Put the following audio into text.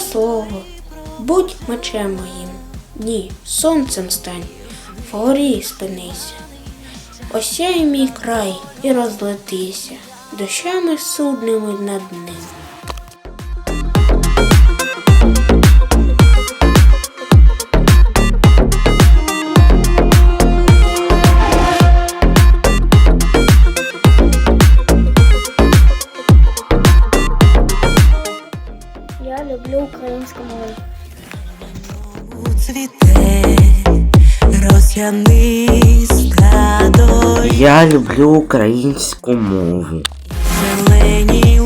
Слово, будь мечем моїм, ні, сонцем стань, вгорі спинися. Осяй мій край і розлетися, дощами судними над ним. Я люблю українську мову. Я люблю українську мову. зелені